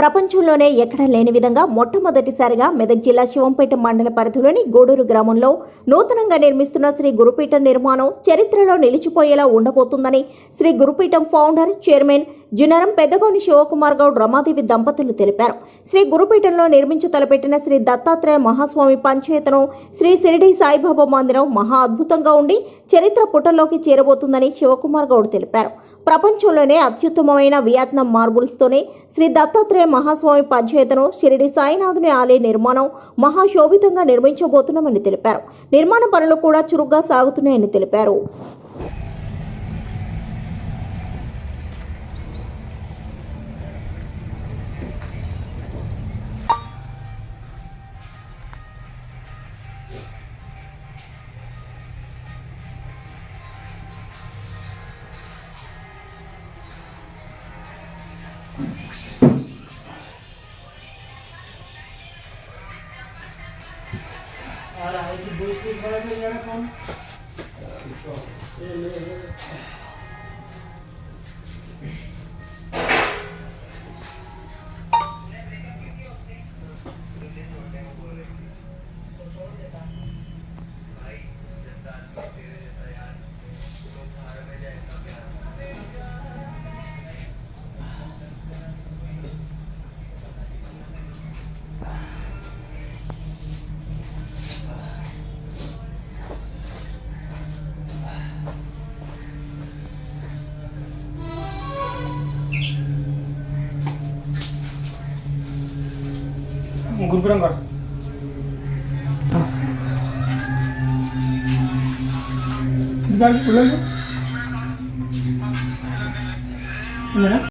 ప్రపంచంలోనే ఎక్కడా లేని విధంగా మొట్టమొదటిసారిగా మెదక్ జిల్లా శివంపేట మండల పరిధిలోని గూడూరు గ్రామంలో నూతనంగా నిర్మిస్తున్న శ్రీ గురుపీఠం నిర్మాణం చరిత్రలో నిలిచిపోయేలా ఉండబోతుందని శ్రీ గురుపీఠం ఫౌండర్ చైర్మన్ జునరం పెద్దగోని శివకుమార్ గౌడ్ రమాదేవి దంపతులు తెలిపారు. శ్రీ గురుపీఠంలో నిర్మించ తలపెట్టిన శ్రీ దత్తాత్రేయ మహాస్వామి పంచాయతనం శ్రీ షిరిడి సాయిబాబా మందిరం మహా అద్భుతంగా ఉండి చరిత్ర పుటల్లోకి చేరబోతుందని శివకుమార్ గౌడ్ తెలిపారు. ప్రపంచంలోనే అత్యుత్తమమైన వియత్నాం మార్బుల్స్తోనే శ్రీ దత్తాత్రేయ మహాస్వామి పంచాయతను షిరిడి సాయినాథుని ఆలయ నిర్మాణం మహాశోభితంగా నిర్మించబోతున్నామని తెలిపారు. నిర్మాణ పనులు కూడా చురుగ్గా సాగుతున్నాయని తెలిపారు. Ala, ito boosted ba naman yan ako? Ito. Gurugram কর গাড়ি খুলে না